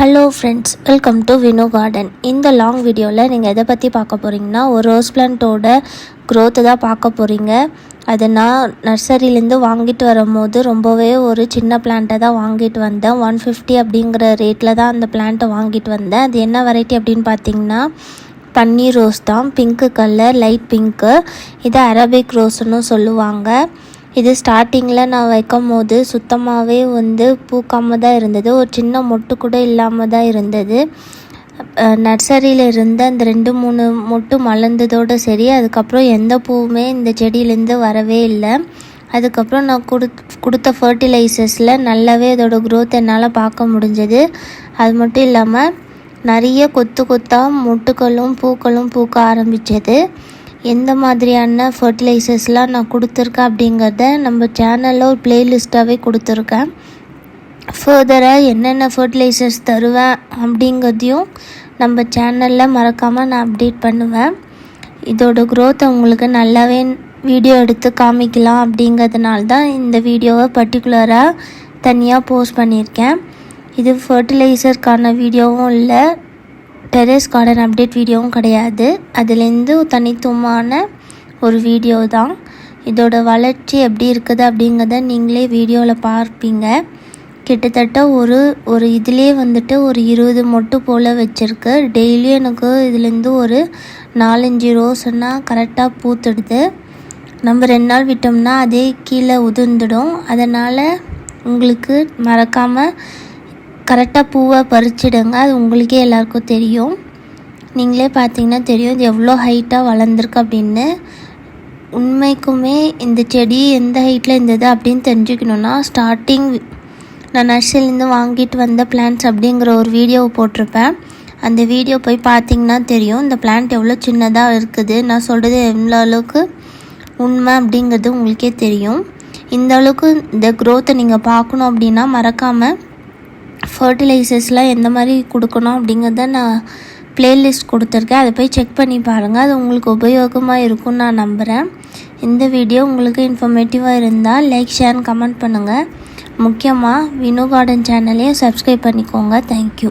Hello friends welcome to Vino garden இந்த long வீடியோவில் நீங்கள் எதை பற்றி பார்க்க போகிறீங்கன்னா ஒரு ரோஸ் பிளான்ட்டோட க்ரோத்தை தான் பார்க்க போகிறீங்க அதை நான் நர்சரியிலேருந்து வாங்கிட்டு வரும்போது ரொம்பவே ஒரு சின்ன பிளான்ட்டை தான் வாங்கிட்டு வந்தேன். ஒன் ஃபிஃப்டி அப்படிங்கிற ரேட்டில் தான் அந்த பிளான்ட்டை வாங்கிட்டு வந்தேன். அது என்ன வெரைட்டி அப்படின்னு பார்த்தீங்கன்னா பன்னீர் ரோஸ் தான். பிங்க்கு கலர் லைட் பிங்க்கு இது அரபிக் ரோஸ்னு சொல்லுவாங்க. இது ஸ்டார்டிங்கில் நான் வைக்கும் போது சுத்தமாகவே வந்து பூக்காமல் தான் இருந்தது. ஒரு சின்ன மொட்டு கூட இல்லாமல் தான் இருந்தது நர்சரியில் இருந்த அந்த ரெண்டு மூணு மொட்டு மலர்ந்ததோடு சரி அதுக்கப்புறம் எந்த பூவுமே இந்த செடியிலேருந்து வரவே இல்லை. அதுக்கப்புறம் நான் கொடுத் கொடுத்த ஃபர்டிலைசர்ஸில் நல்லாவே அதோட க்ரோத் என்னால் பார்க்க முடிஞ்சது. அது மட்டும் இல்லாமல் நிறைய கொத்து கொத்தாக மொட்டுக்களும் பூக்களும் பூக்க ஆரம்பித்தது எந்த மாதிரியான ஃபர்டிலைசர்ஸ்லாம் நான் கொடுத்துருக்கேன் அப்படிங்கிறத நம்ம சேனலில் ஒரு ப்ளேலிஸ்ட்டாகவே கொடுத்துருக்கேன். ஃபர்தராக என்னென்ன ஃபர்டிலைசர்ஸ் தருவேன் அப்படிங்கிறதையும் நம்ம சேனலில் மறக்காமல் நான் அப்டேட் பண்ணுவேன். இதோட க்ரோத் உங்களுக்கு நல்லாவே வீடியோ எடுத்து காமிக்கலாம் அப்படிங்கிறதுனால தான் இந்த வீடியோவை பர்டிகுலராக தனியாக போஸ்ட் பண்ணியிருக்கேன். இது ஃபர்டிலைசருக்கான வீடியோவும் இல்லை. டெரஸ் கார்டன் அப்டேட் வீடியோவும் கிடையாது. அதுலேருந்து தனித்துவமான ஒரு வீடியோ தான். இதோட வளர்ச்சி எப்படி இருக்குது அப்படிங்கிறத நீங்களே வீடியோவில் பார்ப்பீங்க. கிட்டத்தட்ட ஒரு ஒரு இதுலேயே வந்துட்டு ஒரு இருபது மொட்டு போல் வச்சுருக்கு. டெய்லியும் எனக்கு இதுலேருந்து ஒரு நாலஞ்சு ரோஸ்னால் கரெக்டாக பூத்துடுது. நம்ம ரெண்டு நாள் விட்டோம்னா அதே கீழே உதிர்ந்துடும். அதனால் உங்களுக்கு மறக்காமல் கரெக்டாக பூவை பறிச்சிடுங்க. அது உங்களுக்கே எல்லாருக்கும் தெரியும். நீங்களே பார்த்தீங்கன்னா தெரியும் இது எவ்வளோ ஹைட்டாக வளர்ந்துருக்கு அப்படின்னு. உண்மைக்குமே இந்த செடி எந்த ஹைட்டில் இருந்தது அப்படின்னு தெரிஞ்சுக்கணுன்னா ஸ்டார்டிங் நான் நர்சரிலேருந்து வாங்கிட்டு வந்த பிளான்ஸ் அப்படிங்கிற ஒரு வீடியோ போட்டிருப்பேன். அந்த வீடியோ போய் பார்த்தீங்கன்னா தெரியும் இந்த பிளான்ட் எவ்வளோ சின்னதாக இருக்குது. நான் சொல்கிறது எவ்வளோ அளவுக்கு உண்மை அப்படிங்கிறது உங்களுக்கே தெரியும். இந்த அளவுக்கு இந்த க்ரோத்தை நீங்கள் பார்க்கணும் அப்படின்னா மறக்காமல் ஃபர்டிலைசர்ஸ்லாம் எந்த மாதிரி கொடுக்கணும் அப்படிங்கிறத நான் ப்ளேலிஸ்ட் கொடுத்துருக்கேன். அதை போய் செக் பண்ணி பாருங்கள் அது உங்களுக்கு உபயோகமாக இருக்கும்னு நான் நம்புகிறேன் இந்த வீடியோ உங்களுக்கு இன்ஃபர்மேட்டிவாக இருந்தால் லைக் ஷேர் கமெண்ட் பண்ணுங்கள் முக்கியமாக வினு கார்டன் சேனலையும் சப்ஸ்கிரைப் பண்ணிக்கோங்க. Thank you